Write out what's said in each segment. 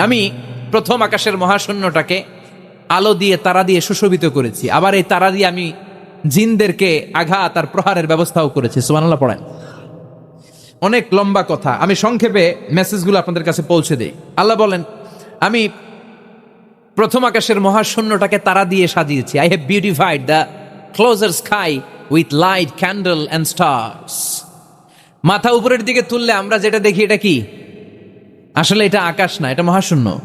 আমি প্রথম আকাশের মহাশূন্যটাকে আলো দিয়ে, তারা দিয়ে সুশোভিত করেছি। আবার এই তারা দিয়ে আমি জিনদেরকে আঘাত আর প্রহারের ব্যবস্থাও করেছি। সুবহানাল্লাহ পড়েন। অনেক লম্বা কথা। আমি সংক্ষেপে মেসেজগুলো আপনাদের কাছে পৌঁছে দিই। আল্লাহ বলেন, আমি প্রথম আকাশের মহাশূন্যটাকে তারা দিয়ে সাজিয়েছি। I have beautified the closer sky with light candle and stars মাথা উপরের দিকে তুললে আমরা যেটা দেখি, এটা কি? আসলে এটা আকাশ না, এটা মহাশূন্য।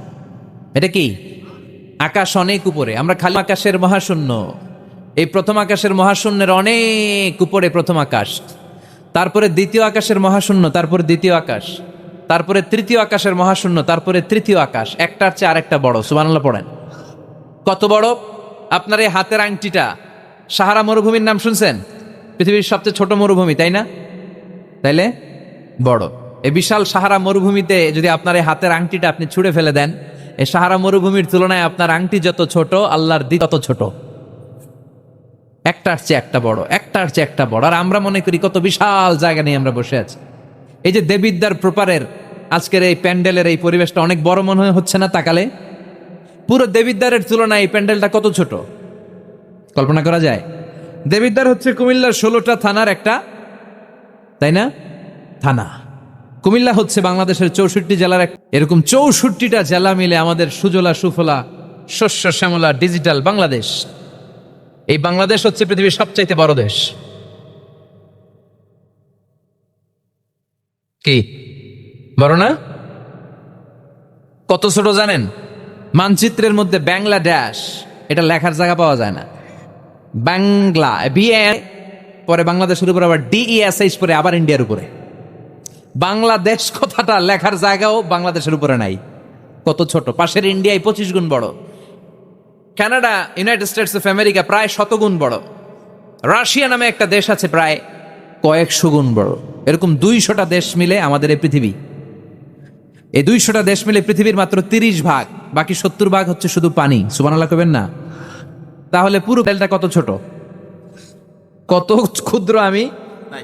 এটা কি? আকাশ অনেক উপরে, আমরা খালি আকাশের মহাশূন্য। এই প্রথম আকাশের মহাশূন্যের অনেক উপরে প্রথম আকাশ। তারপরে দ্বিতীয় আকাশের মহাশূন্য, তারপরে দ্বিতীয় আকাশ। তারপরে তৃতীয় আকাশের মহাশূন্য, তারপরে তৃতীয় আকাশ, একটার চেয়ে আরেকটা বড়, সুবহানাল্লাহ পড়েন। কত বড়? আপনার এই হাতের আংটিটা, সাহারা মরুভূমির নাম শুনছেন? পৃথিবীর সবচেয়ে ছোট মরুভূমি, তাই না? তাইলে? বড়। এই বিশাল সাহারা মরুভূমিতে যদি আপনার এই হাতের আংটিটা আপনি ছুঁড়ে ফেলে দেন, এই সাহারা মরুভূমির তুলনায় আপনার আংটি যত ছোট, আল্লাহর দিক তত ছোট। একটার চেয়ে একটা বড়, একটার চেয়ে একটা বড়। আর আমরা মনে করি কত বিশাল জায়গা নিয়ে আমরা বসে আছি। এই যে দেবিদ্যার প্রপারের আজকের এই প্যান্ডেলের এই পরিবেশটা অনেক বড় মনে হচ্ছে না তাকালে? পুরো দেবিদ্বারের তুলনায় এই প্যান্ডেলটা কত ছোট? কল্পনা করা যায়? দেবিদ্বার হচ্ছে কুমিল্লার ষোলোটা থানার একটা, তাই না? থানা। কুমিল্লা হচ্ছে বাংলাদেশের চৌষট্টি জেলার এক এরকম চৌষট্টিটা জেলা মিলে আমাদের সুজলা, সুফলা, শস্য, শ্যামলা, ডিজিটাল বাংলাদেশ। এই বাংলাদেশ হচ্ছে পৃথিবীর সবচাইতে বড় দেশ। কি? বড় না কত ছোট জানেন? মানচিত্রের মধ্যে বাংলাদেশ, এটা লেখার জায়গা পাওয়া যায় না। বাংলা পরে বাংলাদেশের উপরে, আবার ডিইএসএইচ পরে, আবার ইন্ডিয়ার উপরে। বাংলাদেশ কথাটা লেখার জায়গাও বাংলাদেশের উপরে নাই। কত ছোট? পাশের ইন্ডিয়ায় পঁচিশ গুণ বড়। Canada United States of America প্রায় শতগুণ বড়। রাশিয়া নামে একটা দেশ আছে প্রায় কয়েকশো গুণ বড়। এরকম দুইশোটা দেশ মিলে আমাদের এই পৃথিবী। এই দুইশোটা দেশ মিলে পৃথিবীর মাত্র তিরিশ ভাগ বাকি সত্তর ভাগ হচ্ছে শুধু পানি। সুবানাল্লাহ করবেন না? তাহলে পুরো তেলটা কত ছোট? কত ক্ষুদ্র আমি?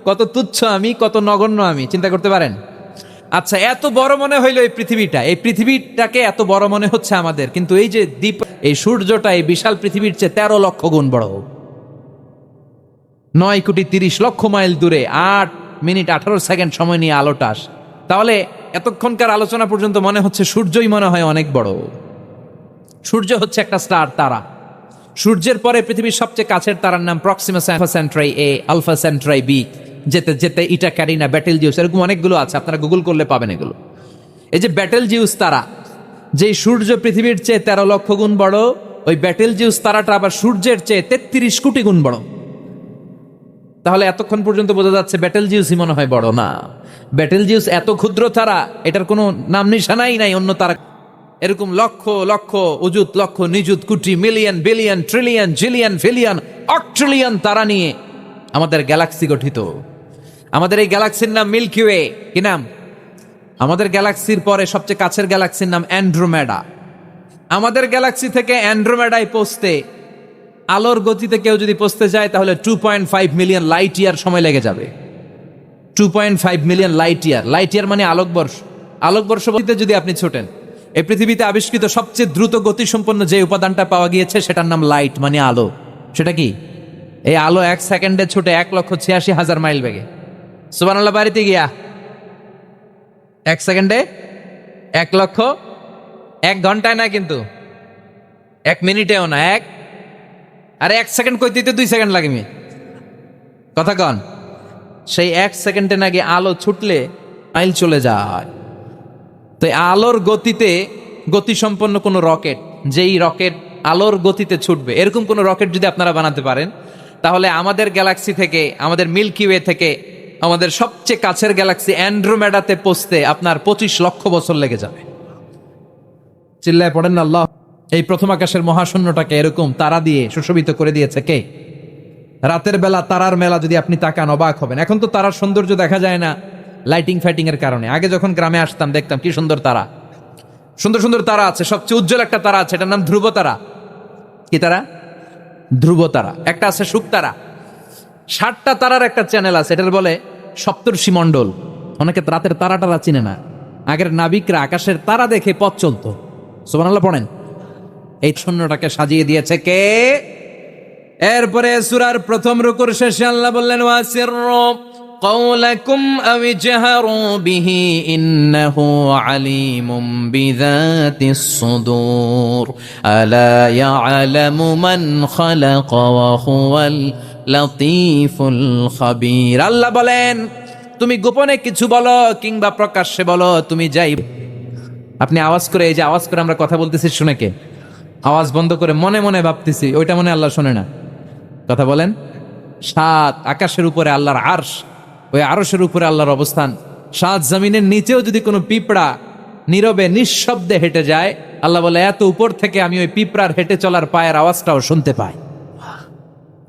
কত তুচ্ছ আমি? কত নগণ্য আমি? চিন্তা করতে পারেন? আচ্ছা এত বড় মনে হইল এই পৃথিবীটা। এই পৃথিবীটাকে এত বড় মনে হচ্ছে আমাদের। কিন্তু এই যে দ্বীপ এই সূর্যটা এই বিশাল পৃথিবীর চেয়ে তেরো লক্ষ গুণ বড়। নয় কোটি তিরিশ লক্ষ মাইল দূরে, আট মিনিট আঠারো সেকেন্ড সময় নিয়ে আলোটা। তাহলে এতক্ষণকার আলোচনা পর্যন্ত মনে হচ্ছে সূর্যই মনে হয় অনেক বড়। সূর্য হচ্ছে একটা স্টার তারা। সূর্যের পরে পৃথিবীর সবচেয়ে কাছের তারার নাম Proximus Alpha Centauri A, Alpha Centauri B. যেতে যেতে ইটা, ক্যারিনা, ব্যাটেল জিউস, এরকম অনেকগুলো আছে, আপনারা গুগল করলে পাবেন এগুলো। এই যে ব্যাটেল জিউস তারা, যেই সূর্য পৃথিবীর চেয়ে তেরো লক্ষ গুণ বড়, ওই ব্যাটেল জিউস তারাটা আবার সূর্যের চেয়ে তেত্রিশ কোটি গুণ বড়। তাহলে এতক্ষণ পর্যন্ত বোঝা যাচ্ছে ব্যাটেল জিউসই মনে হয় বড়, না। ব্যাটেল জিউস এত ক্ষুদ্র তারা, এটার কোনো নাম নিশানাই নাই, অন্য তারা। এরকম লক্ষ লক্ষ অযুত লক্ষ, নিযুত, crore million billion trillion zillion pillion অট্রিলিয়ন তারা নিয়ে আমাদের গ্যালাক্সি গঠিত। আমাদের এই গ্যালাক্সির নাম মিল্কি ওয়ে কি নাম? আমাদের গ্যালাক্সির পরে সবচেয়ে কাছের গ্যালাক্সির নাম অ্যান্ড্রোমেডা আমাদের গ্যালাক্সি থেকে অ্যান্ড্রোমেডায় পৌঁছতে আলোর গতিতে কেউ যদি পৌঁছতে যায়, তাহলে two point five million light year সময় লেগে যাবে। Two point five million light year light year মানে আলোকবর্ষ আলোকবর্ষ যদি আপনি ছোটেন, এই পৃথিবীতে আবিষ্কৃত সবচেয়ে দ্রুত গতিসম্পন্ন যে উপাদানটা পাওয়া গিয়েছে, সেটার নাম লাইট মানে আলো। সেটা কি? এই আলো এক সেকেন্ডে ছুটে এক লক্ষ ছিয়াশি হাজার মাইল বেগে। সুবানাল্লাহ বাড়িতে গিয়া। এক সেকেন্ডে এক লক্ষ এক ঘন্টায় না কিন্তু এক মিনিটেও না, এক আরে এক সেকেন্ড কই দিতে দুই সেকেন্ড লাগে মেয়ে কথা কন। সেই এক সেকেন্ডে নাকি আলো ছুটলে মাইল চলে যায়। তো আলোর গতিতে গতিসম্পন্ন কোনো রকেট, যেই রকেট আলোর গতিতে ছুটবে, এরকম কোনো রকেট যদি আপনারা বানাতে পারেন, তাহলে আমাদের গ্যালাক্সি থেকে, আমাদের মিল্কি ওয়ে থেকে, আমাদের সবচেয়ে কাছের গ্যালাক্সি অ্যান্ড্রোমেডাতে পৌঁছতে আপনার পঁচিশ লক্ষ বছর লেগে যাবে। চিল্লায় পড়েন না এই প্রথম আকাশের মহাশূন্যটাকে এরকম তারা দিয়ে সুশোভিত করে দিয়েছে কে? রাতের বেলা তারার মেলা যদি আপনি তাকান অবাক হবেন। এখন তো তারার সৌন্দর্য দেখা যায় না লাইটিং ফাইটিং এর কারণে। আগে যখন গ্রামে আসতাম, দেখতাম কি সুন্দর তারা। সুন্দর সুন্দর তারা আছে। সবচেয়ে উজ্জ্বল একটা তারা আছে। এটার নাম ধ্রুব তারা। কি তারা? ধ্রুব তারা। একটা আছে শুকতারা ষাটটা তারার একটা চ্যানেল আছে। এটার বলে সপ্তর্ষি মণ্ডল। অনেকে রাতের তারা টারা চিনে না। আগের নাবিকরা আকাশের তারা দেখে পথ চলতো। সোমান পড়েন। এই শূন্যটাকে সাজিয়ে দিয়েছে কে এরপরে সুরার প্রথম রুকুর শেষে আল্লাহ বললেন ওয়াসির قولكم أو اجهروا به إنه عليم بذات الصدور ألا يعلم من خلق وهو اللطيف الخبير আল্লাহ বলেন তুমি গোপনে কিছু বলো কিংবা প্রকাশ্যে বলো তুমি যাই আপনি আওয়াজ করে এই যে আওয়াজ করে আমরা কথা বলতেছি শুনে কে আওয়াজ বন্ধ করে মনে মনে ভাবতেছি, ওইটা মনে আল্লাহ শোনে না। কথা বলেন, সাত আকাশের উপরে আল্লাহর আরশ, ওই আরশের উপরে আল্লাহর অবস্থান। সাত জমিনের নিচেও যদি কোনো পিঁপড়া নীরবে, নিঃশব্দে হেঁটে যায়, আল্লাহ বলে, এত উপর থেকে আমি ওই পিঁপড়ার হেঁটে চলার পায়ের আওয়াজটাও শুনতে পাই।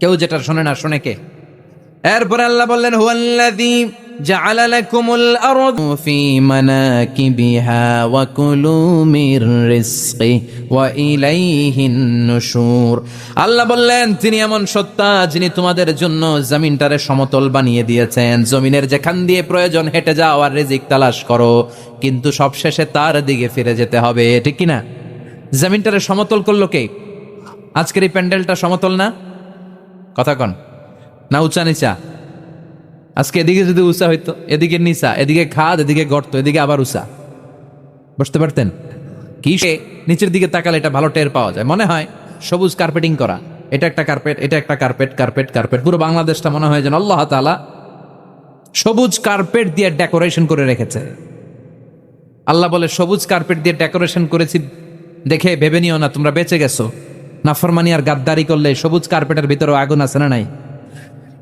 কেউ যেটা শোনে না, শোনে কে? এরপরে আল্লাহ বললেন, হুয়াল্লাযী আরদ ফি মানাকিবিহা ওয়া কুলু মির রিজকি ওয়া ইলাইহিন নুশুর আল্লাহ বললেন, তিনি এমন সত্তা যিনি তোমাদের জন্য জমিনটারে সমতল বানিয়ে দিয়েছেন। জমিনের যেখান দিয়ে প্রয়োজন হেঁটে যাও আর রিজিক তালাশ করো। কিন্তু সবশেষে তার দিকে ফিরে যেতে হবে। ঠিক কি না? জমিনটারে সমতল করল কে? আজকের এই প্যান্ডেলটা সমতল না? কথা কন। না উঁচা নিচা? আজকে এদিকে যদি উষা হইতো, এদিকে নিচা এদিকে খাদ, এদিকে গর্ত, এদিকে আবার উষা। বুঝতে পারতেন? কি সে নিচের দিকে তাকালে এটা ভালো টের পাওয়া যায়। মনে হয় সবুজ কার্পেটিং করা। এটা একটা কার্পেট, এটা একটা কার্পেট কার্পেট কার্পেট। পুরো বাংলাদেশটা মনে হয় যেন আল্লাহ তালা সবুজ কার্পেট দিয়ে ডেকোরেশন করে রেখেছে। আল্লাহ বলে, সবুজ কার্পেট দিয়ে ডেকোরেশন করেছি, দেখে ভেবে নিও না, তোমরা বেঁচে গেছো। নাফরমানি আর গাদ্দারি করলে সবুজ কার্পেটের ভিতরেও আগুন আছে না নাই?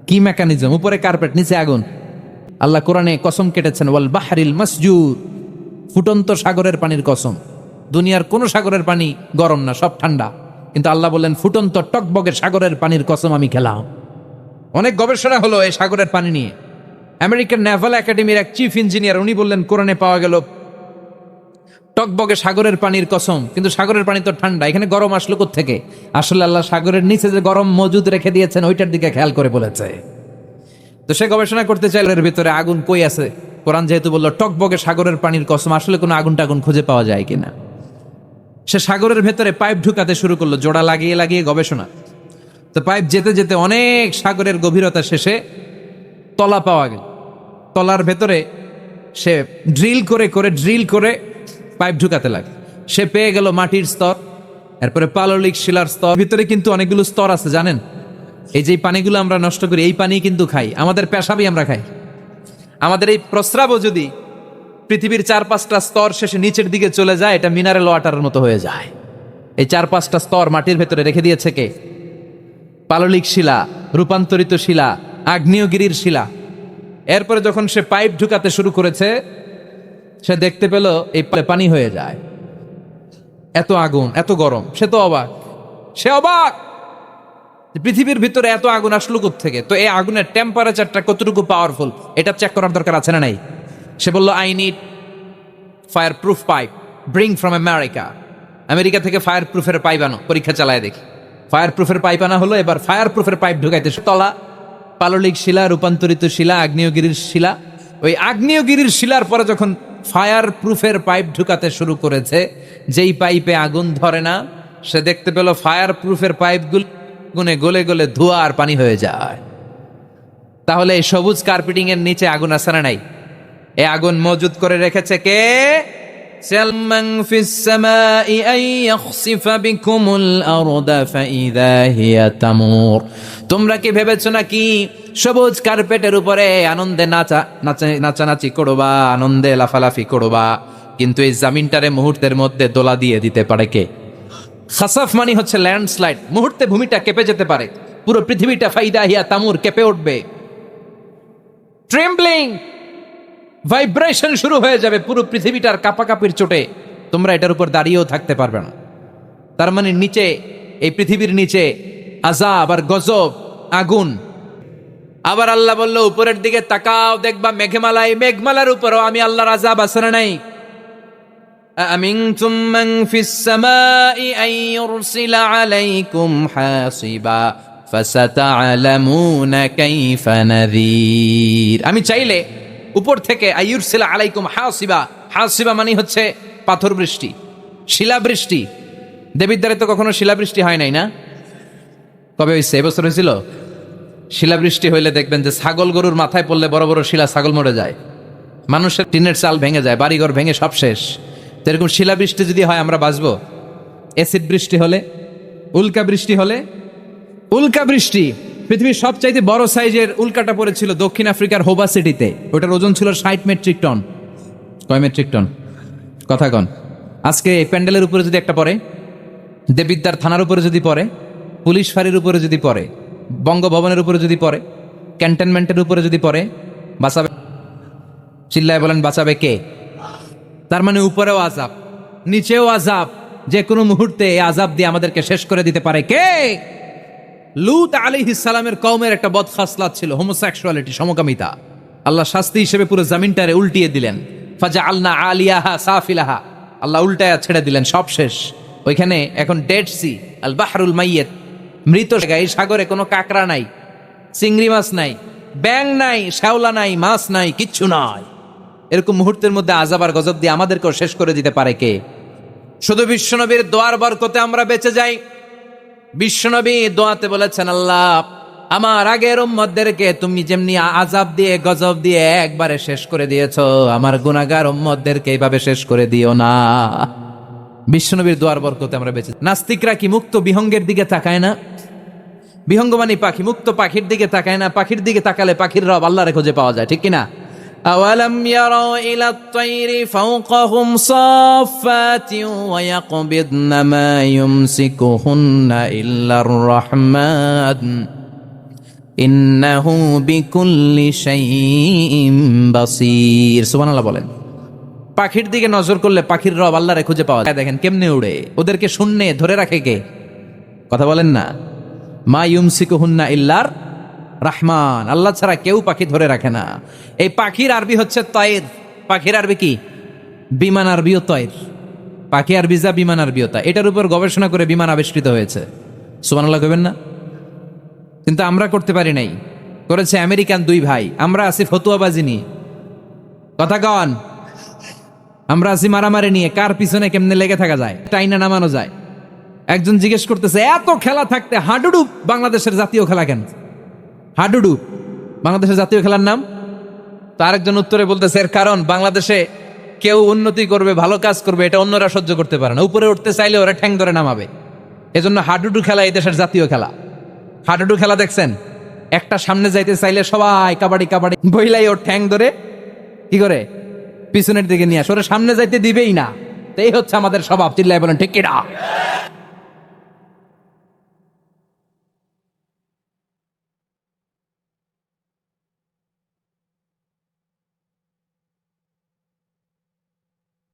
কি মেকানিজম উপরে কার্পেট নিচে আগুন। আল্লাহ কোরআনে কসম কেটেছেন, ওয়াল বাহারিল মাসজুর ফুটন্ত সাগরের পানির কসম। দুনিয়ার কোন সাগরের পানি গরম না, সব ঠান্ডা। কিন্তু আল্লাহ বললেন, ফুটন্ত টকবগের সাগরের পানির কসম আমি খেলাম। অনেক গবেষণা হলো এই সাগরের পানি নিয়ে। আমেরিকান নেভাল একাডেমির এক চিফ ইঞ্জিনিয়ার উনি বললেন, কোরআনে পাওয়া গেল টকবগে সাগরের পানির কসম। কিন্তু সাগরের পানি তো ঠান্ডা, এখানে গরম আসলো থেকে আসলে আল্লাহ সাগরের নিচে যে গরম মজুদ রেখে দিয়েছেন, ওইটার দিকে খেয়াল করে বলেছে। তো সে গবেষণা করতে চাইল, এর ভিতরে আগুন কই আছে? কোরআন যেহেতু বলল, টকবগে সাগরের পানির কসম, আসলে কোনো আগুন টাগুন খুঁজে পাওয়া যায় কিনা? সে সাগরের ভেতরে পাইপ ঢুকাতে শুরু করল, জোড়া লাগিয়ে লাগিয়ে গবেষণা। তো পাইপ যেতে যেতে অনেক সাগরের গভীরতা শেষে তলা পাওয়া গেল। তলার ভেতরে সে ড্রিল করে করে ড্রিল করে পাইপ ঢুকাতে লাগে। সে পেয়ে গেল মাটির স্তর, এরপরে পাললিক শিলার স্তর। ভিতরে কিন্তু অনেকগুলো স্তর আছে, জানেন? এই যে পানিগুলো আমরা নষ্ট করি, এই পানি কিন্তু খাই। আমাদের পেশাবই আমরা খাই। আমাদের এই প্রস্রাবও যদি পৃথিবীর চার পাঁচটা স্তর শেষে নিচের দিকে চলে যায়, এটা মিনারেল ওয়াটারের মতো হয়ে যায়। এই চার পাঁচটা স্তর মাটির ভেতরে রেখে দিয়েছে কে? পাললিক শিলা, রূপান্তরিত শিলা, আগ্নেয়গিরির শিলা। এরপরে যখন সে পাইপ ঢুকাতে শুরু করেছে সে দেখতে পেল এই পানি হয়ে যায়। এত আগুন, এত গরম, সে তো অবাক। সে অবাক! পৃথিবীর ভিতরে এত আগুন আসলো থেকে তো এই আগুনের টেম্পারেচারটা কতটুকু পাওয়ারফুল এটা চেক করার দরকার আছে না নাই? সে বলল I need fire proof pipe bring from America America থেকে ফায়ার প্রুফের পাইপ আনো, পরীক্ষা চালায় দেখি। ফায়ার প্রুফের পাইপ আনা হলো, এবার ফায়ার প্রুফের পাইপ ঢুকাইতে তলা, পাললিক শিলা, রূপান্তরিত শিলা, আগ্নেয়গিরির শিলা। ওই আগ্নেয়গিরির শিলার পরে যখন ফায়ার প্রুফের পাইপ ঢুকাতে শুরু করেছে। যেই পাইপে আগুন ধরে না, সে দেখতে পেল ফায়ার প্রুফের পাইপগুলো গুনে গলে গলে ধোয়া আর পানি হয়ে যায়। তাহলে এই সবুজ কার্পেটিং এর নিচে আগুন আসে নাই? এ আগুন মজুদ করে রেখেছে কে? سلمن في السماء أن يخسف بكم الأرض فإذا هي تمور তোমরা কি ভেবেছো নাকি সবুজ কার্পেটের উপরে আনন্দে নাচা নাচা নাচানাচি করবা আনন্দে লাফালাফি করবা কিন্তু এই জামিনটারে মুহূর্তের মধ্যে দোলা দিয়ে দিতে পারে কে খাসাফ মানি হচ্ছে ল্যান্ডস্লাইড মুহূর্তে ভূমিটা কেঁপে যেতে পারে পুরো পৃথিবীটা ফাইদা হিয়া তামুর কেঁপে উঠবে ট্রেম্বলিং ভাইব্রেশন শুরু হয়ে যাবে পুরো পৃথিবীটার কাপাকাপির চোটে তোমরা এটার উপর দাঁড়িয়েও থাকতে পারবে না তার মানে নিচে এই পৃথিবীর নিচে আজাব আর গজব আগুন আবার আল্লাহ বলল উপরের দিকে তাকাও দেখবা মেঘমালায় মেঘমালার উপরও আমি আল্লাহর আজাব আছে না নাই أأمنتم من في السماء أن يرسل عليكم حاصبا فستعلمون كيف نذير আমি চাইলে উপর থেকে আইয়ুরসিলা আলাইকুম হাসিবা। হাসিবা মানে হচ্ছে পাথর বৃষ্টি শিলাবৃষ্টি দেবীর দ্বারে তো কখনো শিলাবৃষ্টি হয় নাই না? কবে হয়েছে এবছর হয়েছিল শিলাবৃষ্টি হইলে দেখবেন যে ছাগল গরুর মাথায় পড়লে বড় বড় শিলা ছাগল মরে যায়। মানুষের টিনের চাল ভেঙে যায়, বাড়িঘর ভেঙে সব শেষ। তো এরকম শিলাবৃষ্টি যদি হয়, আমরা বাঁচবো? অ্যাসিড বৃষ্টি হলে? উল্কা বৃষ্টি হলে? উল্কা বৃষ্টি! পৃথিবীর সবচাইতে বড় সাইজের উল্কাটা পড়েছিল দক্ষিণ আফ্রিকার হোবা সিটিতে। ওটার ওজন ছিল ষাট মেট্রিক টন। কয় মেট্রিক টন? কথা কন। আজকে এই প্যান্ডেলের উপরে যদি একটা পড়ে দেবিদ্যার থানার উপরে যদি পড়ে, পুলিশ ফাঁড়ির উপরে যদি পড়ে, বঙ্গভবনের উপরে যদি পড়ে, ক্যান্টনমেন্টের উপরে যদি পড়ে, বাঁচাবে চিল্লায় বলেন বাঁচাবে কে? তার মানে উপরেও আজাব নিচেও আজাব যে কোনো মুহূর্তে এই আজাব দিয়ে আমাদেরকে শেষ করে দিতে পারে কে? লুত আলী ইসালামের কৌমের একটা বদখাসলাত ছিল হোমোসেক্সুয়ালিটি সমকামিতা। আল্লাহ শাস্তি হিসেবে পুরো জামিনটারে উল্টিয়ে দিলেন। ফাজা আলনা আলিয়াহা সাফিলাহা। আল্লাহ উল্টায়া ছেড়ে দিলেন, সব শেষ। ওইখানে এখন ডেড সি, আল বাহারুল মাইয়েত মৃত এই সাগরে কোনো কাকড়া নাই, চিংড়ি মাছ নাই ব্যাং নাই, শ্যাওলা নাই, মাছ নাই, কিচ্ছু নাই। এরকম মুহূর্তের মধ্যে আজাব আর গজব দিয়ে আমাদেরকেও শেষ করে দিতে পারে কে? শুধু বিশ্বনবীর দোয়ার বরকতে আমরা বেঁচে যাই। বিশ্বনবী দোয়াতে বলেছেন, আল্লাহ, আমার আগের উম্মতদেরকে তুমি যেমনি আজাব দিয়ে, গজব দিয়ে একবারে শেষ করে দিয়েছ, আমার গুনাগার উম্মতদেরকে এইভাবে শেষ করে দিও না। বিশ্বনবীর দোয়ার বরকতে আমরা বেঁচে নাস্তিকরা কি মুক্ত বিহঙ্গের দিকে তাকায় না? বিহঙ্গ মানে পাখি মুক্ত পাখির দিকে তাকায় না? পাখির দিকে তাকালে পাখির রব আল্লাহরে খুঁজে পাওয়া যায়, ঠিক কিনা? أولم يروا إلى الطير فوقهم صافات ويقبضن ما يمسكهن إلا الرحمن إنه بكل شيء بصير سبحان الله বলেন পাখির দিকে নজর করলে পাখির রব আল্লাহরে খুঁজে পাওয়া যায় দেখেন কেমনে উড়ে ওদেরকে শূন্যে ধরে রাখে কে কথা বলেন না মা ইউমসিকুহুন্না ইল্লার রাহমান, আল্লাহ ছাড়া কেউ পাখি ধরে রাখে না। এই পাখির আরবি হচ্ছে তয়ের। পাখির আরবি কি? বিমান আরবিও তয়ের। পাখি আরবি যা, বিমান আরবিও তা। এটার উপর গবেষণা করে বিমান আবিষ্কৃত হয়েছে। সুমান আল্লাহ কবেন না? কিন্তু আমরা করতে পারি নাই। করেছে আমেরিকান দুই ভাই। আমরা আছি ফতুয়াবাজি নিয়ে। কথা কন। আমরা আছি মারামারি নিয়ে। কার পিছনে কেমনে লেগে থাকা যায়? টাইনা নামানো যায়। একজন জিজ্ঞেস করতেছে, এত খেলা থাকতে হাডুডু বাংলাদেশের জাতীয় খেলা কেন? হাডুডু, বাংলাদেশের জাতীয় খেলার নাম? তো আরেকজন উত্তরে বলতেছে এর কারণ বাংলাদেশে কেউ উন্নতি করবে, ভালো কাজ করবে, এটা অন্যরা সহ্য করতে পারে না। উপরে উঠতে চাইলে ওরা ঠ্যাং ধরে নামাবে। এজন্য হাডুডু খেলা এই দেশের জাতীয় খেলা। হাডুডু খেলা দেখছেন? একটা সামনে যাইতে চাইলে সবাই কাবাডি কাবাডি, বইলাই ওর ঠ্যাং ধরে কি করে? পিছনের দিকে নিয়ে আসে। ওরা সামনে যাইতে দিবেই না। তো এই হচ্ছে আমাদের স্বভাব। চিল্লাই বলেন, ঠিক কিনা